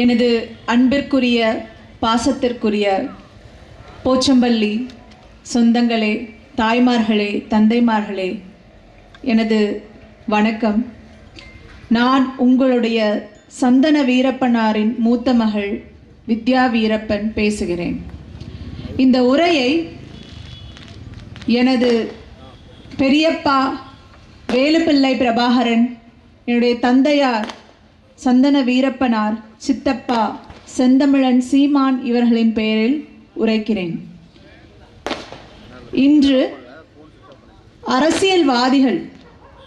எனது அன்பிற்குரிய பாசத்திற்குரிய போச்சம்பள்ளி சொந்தங்களே தாய்மார்களே தந்தைமார்களே எனது வணக்கம். நான் உங்களுடைய சந்தன வீரப்பனாரின் மூத்த மகள் வித்யா வீரப்பன் பேசுகிறேன். இந்த உரையை எனது பெரியப்பா வேலுப்பிள்ளை பிரபாகரன் என்னுடைய தந்தையார் சந்தன வீரப்பனார் சித்தப்பா செந்தமிழன் சீமான் இவர்களின் பெயரில் உரைக்கிறேன். இன்று அரசியல்வாதிகள்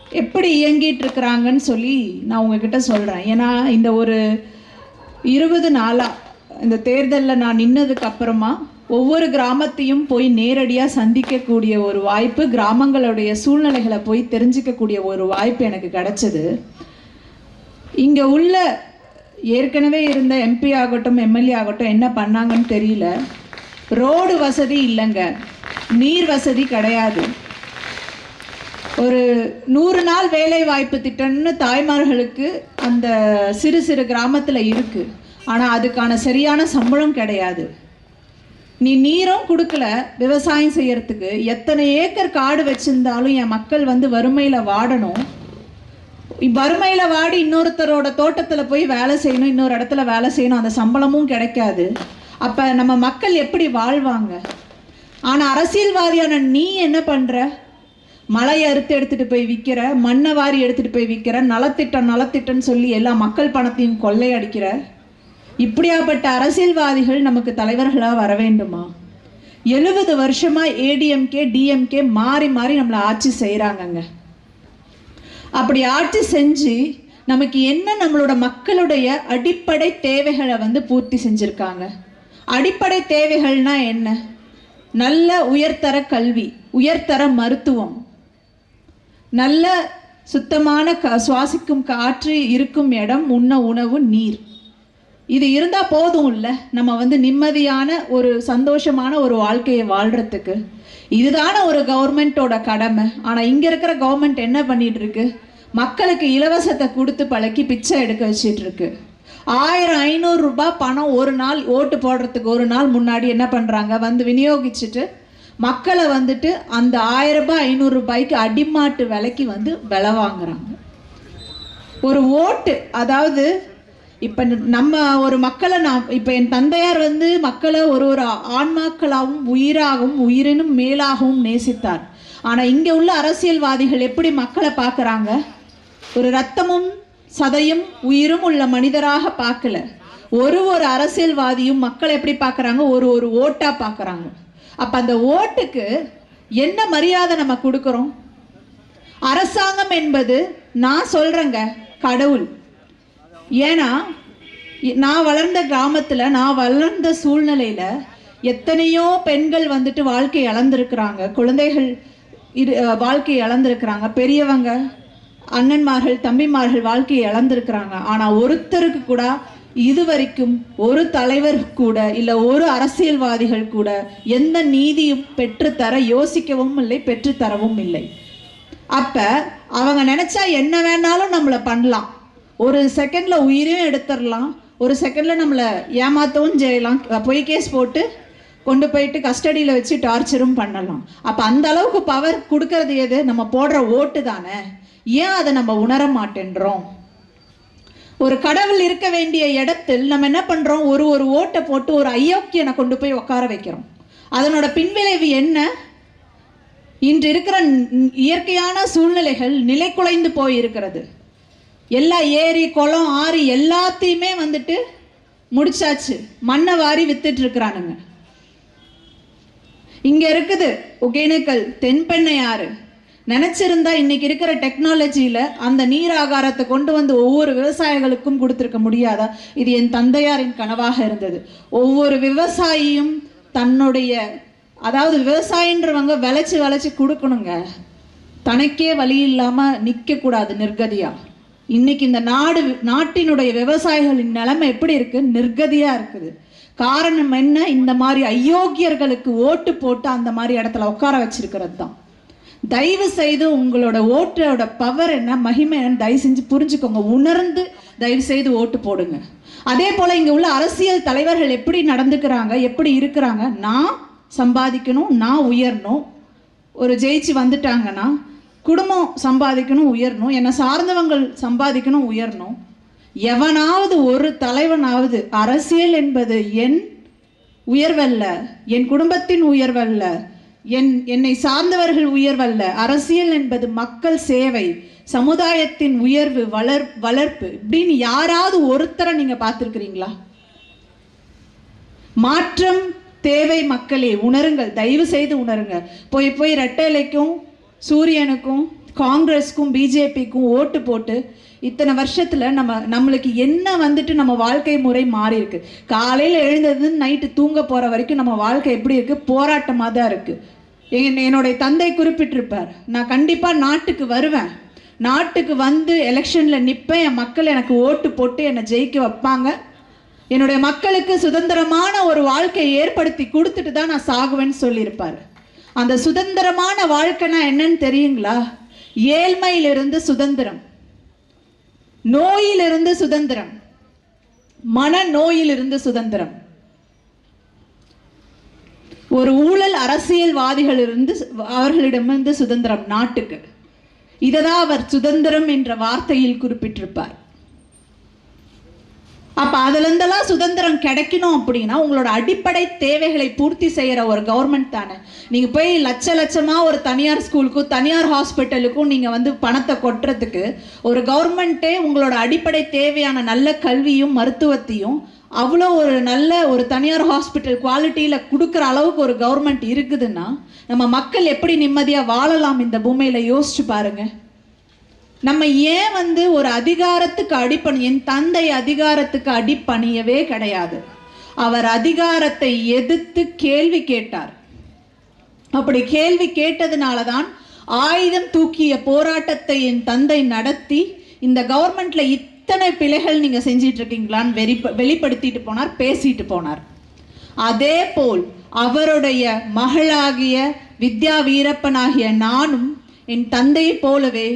எப்படி இயங்கிட்டு இருக்கிறாங்கன்னு சொல்லி நான் உங்ககிட்ட சொல்கிறேன் ஏன்னா இந்த ஒரு இருபது நாளாக இந்த தேர்தலில் நான் நின்னதுக்கு அப்புறமா ஒவ்வொரு கிராமத்தையும் போய் நேரடியாக சந்திக்கக்கூடிய ஒரு வாய்ப்பு கிராமங்களுடைய சூழ்நிலைகளை போய் தெரிஞ்சிக்கக்கூடிய ஒரு வாய்ப்பு எனக்கு கிடைச்சது. இங்கே உள்ள ஏற்கனவே இருந்த எம்பி ஆகட்டும் எம்எல்ஏ ஆகட்டும் என்ன பண்ணாங்கன்னு தெரியல. ரோடு வசதி இல்லைங்க. நீர் வசதி கிடையாது. ஒரு நூறு நாள் வேலை வாய்ப்பு திட்டம்னு தாய்மார்களுக்கு அந்த சிறு சிறு கிராமத்தில் இருக்குது ஆனால் அதுக்கான சரியான சம்பளம் கிடையாது. நீ நீரும் கொடுக்கல விவசாயம் செய்யறதுக்கு. எத்தனை ஏக்கர் காடு வச்சுருந்தாலும் என் மக்கள் வந்து வறுமையில் வாடணும். வறுமையில் வாடி இன்னொருத்தரோட தோட்டத்தில் போய் வேலை செய்யணும் இன்னொரு இடத்துல வேலை செய்யணும் அந்த சம்பளமும் கிடைக்காது. அப்போ நம்ம மக்கள் எப்படி வாழ்வாங்க? ஆனால் அரசியல்வாதியான நீ என்ன பண்ணுற மலையை அறுத்து எடுத்துட்டு போய் விற்கிற மண்ணை வாரி எடுத்துட்டு போய் விற்கிற நலத்திட்டம் நலத்திட்டம்னு சொல்லி எல்லா மக்கள் பணத்தையும் கொள்ளையடிக்கிற? இப்படியாப்பட்ட அரசியல்வாதிகள் நமக்கு தலைவர்களாக வர வேண்டுமா? எழுபது வருஷமா ஏடிஎம்கே டிஎம்கே மாறி மாறி நம்மளை ஆட்சி செய்கிறாங்கங்க அப்படி ஆட்சி செஞ்சு நமக்கு என்ன நம்மளோட மக்களுடைய அடிப்படை தேவைகளை வந்து பூர்த்தி செஞ்சுருக்காங்க. அடிப்படை தேவைகள்னா என்ன? நல்ல உயர்தர கல்வி உயர்தர மருத்துவம் நல்ல சுத்தமான க சுவாசிக்கும் காற்று இருக்கும் இடம் உண்ண உணவு நீர். இது இருந்தால் போதும் இல்லை. நம்ம வந்து நிம்மதியான ஒரு சந்தோஷமான ஒரு வாழ்க்கையை வாழ்கிறதுக்கு இதுதான ஒரு கவர்மெண்ட்டோட கடமை. ஆனால் இங்கே இருக்கிற கவர்மெண்ட் என்ன பண்ணிட்டு இருக்கு மக்களுக்கு இலவசத்தை கொடுத்து பழக்கி பிச்சை எடுக்க வச்சிட்டு இருக்கு ஆயிரம் ஐநூறு ரூபாய் பணம் ஒரு நாள் ஓட்டு போடுறதுக்கு ஒரு நாள் முன்னாடி என்ன பண்ணுறாங்க வந்து விநியோகிச்சுட்டு மக்களை வந்துட்டு அந்த ஆயிரம் ரூபாய் ஐநூறு ரூபாய்க்கு அடிமாட்டு விலைக்கு வந்து விலை வாங்குறாங்க. ஒரு ஓட்டு அதாவது இப்போ நம்ம ஒரு மக்களை நான் இப்போ என் தந்தையார் வந்து மக்களை ஒரு ஒரு ஆன்மாக்களாகவும் உயிராகவும் உயிரினும் மேலாகவும் நேசித்தார். ஆனால் இங்கே உள்ள அரசியல்வாதிகள் எப்படி மக்களை பார்க்குறாங்க? ஒரு ரத்தமும் சதையும் உயிரும் உள்ள மனிதராக பார்க்கல. ஒரு ஒரு அரசியல்வாதியும் மக்களை எப்படி பார்க்குறாங்க? ஒரு ஒரு ஓட்டாக பார்க்குறாங்க. அப்போ அந்த ஓட்டுக்கு என்ன மரியாதை நம்ம கொடுக்குறோம்? அரசாங்கம் என்பது நான் சொல்கிறேங்க கடவுள். ஏன்னா நான் வளர்ந்த கிராமத்தில் நான் வளர்ந்த சூழ்நிலையில் எத்தனையோ பெண்கள் வந்துட்டு வாழ்க்கை இழந்திருக்கிறாங்க. குழந்தைகள் இரு வாழ்க்கையை இழந்திருக்கிறாங்க. பெரியவங்க அண்ணன்மார்கள் தம்பிமார்கள் வாழ்க்கையை இழந்திருக்கிறாங்க. ஆனால் ஒருத்தருக்கு கூட இது வரைக்கும் ஒரு தலைவர் கூட இல்லை ஒரு அரசியல்வாதிகள் கூட எந்த நீதியும் பெற்றுத்தர யோசிக்கவும் இல்லை பெற்றுத்தரவும் இல்லை. அப்போ அவங்க நினச்சா என்ன வேணாலும் நம்மளை பண்ணலாம். ஒரு செகண்டில் உயிரையும் எடுத்துடலாம் ஒரு செகண்டில் நம்மளை ஏமாத்தவும் செய்யலாம். பொய் கேஸ் போட்டு கொண்டு போயிட்டு கஸ்டடியில் வச்சு டார்ச்சரும் பண்ணலாம். அப்போ அந்த அளவுக்கு பவர் கொடுக்கறது எது? நம்ம போடுற ஓட்டு தானே. ஏன் அதை நம்ம உணர மாட்டேன்றோம்? ஒரு கடவுள் இருக்க வேண்டிய இடத்தில் நம்ம என்ன பண்ணுறோம் ஒரு ஒரு ஓட்டை போட்டு ஒரு ஐயோக்கியனை கொண்டு போய் உட்கார வைக்கிறோம். அதனோட பின்விளைவு என்ன? இன்று இருக்கிற இயற்கையான சூழ்நிலைகள் நிலை குலைந்து போயிருக்கிறது. எல்லா ஏரி குளம் ஆறு எல்லாத்தையுமே வந்துட்டு முடிச்சாச்சு. மண்ணை வாரி வித்துட்டு இருக்கிறானுங்க இங்க இருக்குது ஒகேனக்கல் தென்பெண்ணை ஆறு நினைச்சிருந்தா இன்னைக்கு இருக்கிற டெக்னாலஜியில அந்த நீர் ஆகாரத்தை கொண்டு வந்து ஒவ்வொரு விவசாயிகளுக்கும் கொடுத்துருக்க முடியாதா? இது என் தந்தையாரின் கனவாக இருந்தது. ஒவ்வொரு விவசாயியும் தன்னுடைய அதாவது விவசாயின்றவங்க விளைச்சு விளைச்சு கொடுக்கணுங்க. தனக்கே வழி இல்லாம நிற்கக்கூடாது கூடாது நிர்கதியா. இன்னைக்கு இந்த நாடு நாட்டினுடைய விவசாயிகளின் நிலைமை எப்படி இருக்கு? நிர்கதியா இருக்குது. காரணம் என்ன? இந்த மாதிரி அயோக்கியர்களுக்கு ஓட்டு போட்டு அந்த மாதிரி இடத்துல உட்கார வச்சிருக்கிறது தான். தயவு செய்து உங்களோட ஓட்டோட பவர் என்ன மகிமை என்ன தயவு செஞ்சு புரிஞ்சுக்கோங்க. உணர்ந்து தயவு செய்து ஓட்டு போடுங்க. அதே போல் இங்கே உள்ள அரசியல் தலைவர்கள் எப்படி நடந்துக்கிறாங்க எப்படி இருக்கிறாங்க? நான் சம்பாதிக்கணும் நான் உயரணும். ஒரு ஜெயிச்சு வந்துட்டாங்கன்னா குடும்பம் சம்பாதிக்கணும் உயரணும். என்னை சார்ந்தவங்கள் சம்பாதிக்கணும் உயரணும். எவனாவது ஒரு தலைவனாவது அரசியல் என்பது என் உயர்வல்ல என் குடும்பத்தின் உயர்வல்ல என் என்னை சார்ந்தவர்கள் உயர்வல்ல. அரசியல் என்பது மக்கள் சேவை சமுதாயத்தின் உயர்வு வளர் வளர்ப்பு. இப்படின்னு யாராவது ஒருத்தரை நீங்கள் பார்த்துருக்குறீங்களா? மாற்றம் தேவை மக்களே உணருங்கள் தயவு செய்து உணருங்க போய் போய் ரெட்டலைக்கும் சூரியனுக்கும் காங்கிரஸ்க்கும் பிஜேபிக்கும் ஓட்டு போட்டு இத்தனை வருஷத்துல நம்ம நம்மளுக்கு என்ன வந்துட்டு நம்ம வாழ்க்கை முறை மாறி இருக்கு காலையில எழுந்தது நைட்டு தூங்க போற வரைக்கும் நம்ம வாழ்க்கை எப்படி இருக்கு? போராட்டமாக தான் இருக்கு. என் என்னுடைய தந்தை குறிப்பிட்டிருப்பார். நான் கண்டிப்பா நாட்டுக்கு வருவேன். நாட்டுக்கு வந்து எலெக்ஷன்ல நிற்பேன் என் மக்கள் எனக்கு ஓட்டு போட்டு என்னை ஜெயிக்க வைப்பாங்க. என்னுடைய மக்களுக்கு சுதந்திரமான ஒரு வாழ்க்கையை ஏற்படுத்தி கொடுத்துட்டு தான் நான் சாகுவேன்னு சொல்லியிருப்பார். அந்த சுதந்திரமான வாழ்க்கைனா என்னன்னு தெரியுங்களா? ஏழ்மையிலிருந்து சுதந்திரம். நோயிலிருந்து சுதந்திரம். மன நோயிலிருந்து சுதந்திரம். ஒரு ஊழல் அரசியல்வாதிகளிலிருந்து அவர்களிடமிருந்து சுதந்திரம் நாட்டுக்கு. இததான் அவர் சுதந்திரம் என்ற வார்த்தையில் குறிப்பிட்டிருப்பார். அப்போ அதுலேருந்தெல்லாம் சுதந்திரம் கிடைக்கணும் அப்படின்னா உங்களோட அடிப்படை தேவைகளை பூர்த்தி செய்கிற ஒரு கவர்மெண்ட் தானே. நீங்கள் போய் லட்ச லட்சமாக ஒரு தனியார் ஸ்கூலுக்கும் தனியார் ஹாஸ்பிட்டலுக்கும் நீங்கள் வந்து பணத்தை கொட்டுறதுக்கு ஒரு கவர்மெண்ட்டே உங்களோட அடிப்படை தேவையான நல்ல கல்வியும் மருத்துவத்தையும் அவ்வளோ ஒரு நல்ல ஒரு தனியார் ஹாஸ்பிட்டல் குவாலிட்டியில் கொடுக்குற அளவுக்கு ஒரு கவர்மெண்ட் இருக்குதுன்னா நம்ம மக்கள் எப்படி நிம்மதியாக வாழலாம் இந்த பூமியில்? யோசிச்சு பாருங்கள் நம்ம ஏன் வந்து ஒரு அதிகாரத்துக்கு அடிப்பணி என் தந்தை அதிகாரத்துக்கு அடிப்பணியவே கிடையாது. அவர் அதிகாரத்தை எதிர்த்து கேள்வி கேட்டார். அப்படி கேள்வி கேட்டதுனால தான் ஆயுதம் தூக்கிய போராட்டத்தை என் தந்தை நடத்தி இந்த கவர்மெண்ட்ல இத்தனை பிழைகள் நீங்க செஞ்சிட்டு இருக்கீங்களான்னு வெறி வெளிப்படுத்திட்டு போனார் பேசிட்டு போனார். அதே போல் அவருடைய மகளாகிய வித்யா வீரப்பனாகிய நானும் என் தந்தையை போலவே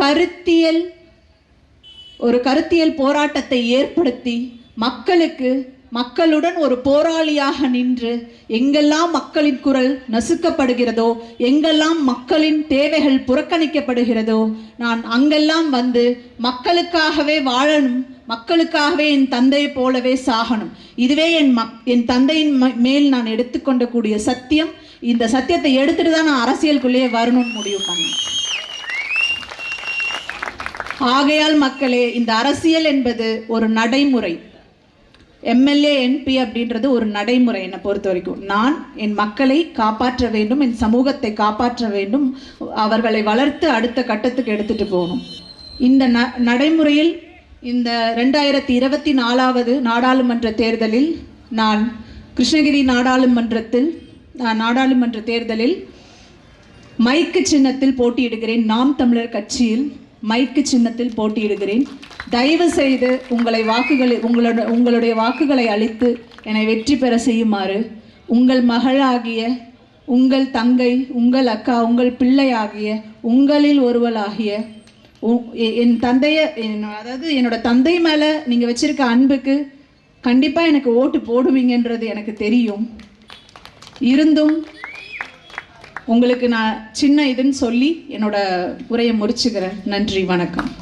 கருத்தியல் ஒரு கருத்தியல் போராட்டத்தை ஏற்படுத்தி மக்களுக்கு மக்களுடன் ஒரு போராளியாக நின்று எங்கெல்லாம் மக்களின் குரல் நசுக்கப்படுகிறதோ எங்கெல்லாம் மக்களின் தேவைகள் புறக்கணிக்கப்படுகிறதோ நான் அங்கெல்லாம் வந்து மக்களுக்காகவே வாழணும் மக்களுக்காகவே என் தந்தையை போலவே சாகணும். இதுவே என் மக் என் தந்தையின் மேல் நான் எடுத்துக்கொண்ட கூடிய சத்தியம். இந்த சத்தியத்தை எடுத்துட்டு தான் நான் அரசியலுக்குள்ளேயே வரணும்னு முடிவு பண்ணேன். ஆகையால் மக்களே இந்த அரசியல் என்பது ஒரு நடைமுறை. எம்எல்ஏ என்பி அப்படின்றது ஒரு நடைமுறை என்னை பொறுத்த வரைக்கும். நான் என் மக்களை காப்பாற்ற வேண்டும் என் சமூகத்தை காப்பாற்ற வேண்டும் அவர்களை வளர்த்து அடுத்த கட்டத்துக்கு எடுத்துட்டு போகணும். இந்த ந நடைமுறையில் இந்த ரெண்டாயிரத்தி இருபத்தி நாலாவது நாடாளுமன்ற தேர்தலில் நான் கிருஷ்ணகிரி நாடாளுமன்றத்தில் நாடாளுமன்ற தேர்தலில் மைக்கு சின்னத்தில் போட்டியிடுகிறேன். நாம் தமிழர் கட்சியில் மைக்கு சின்னத்தில் போட்டியிடுகிறேன். தயவு செய்து உங்களை வாக்குகளை உங்களோட உங்களுடைய வாக்குகளை அளித்து என்னை வெற்றி பெற செய்யுமாறு. உங்கள் மகளாகிய உங்கள் தங்கை உங்கள் அக்கா உங்கள் பிள்ளை ஆகிய உங்களில் ஒருவளாகிய உ- எ- என் தந்தைய அதாவது என்னோட தந்தை மேலே நீங்கள் வச்சிருக்க அன்புக்கு கண்டிப்பாக எனக்கு ஓட்டு போடுவீங்கன்றது எனக்கு தெரியும். இருந்தும் உங்களுக்கு நான் சின்ன இதுன்னு சொல்லி என்னோட உரையை முடிச்சுக்கிறேன். நன்றி வணக்கம்.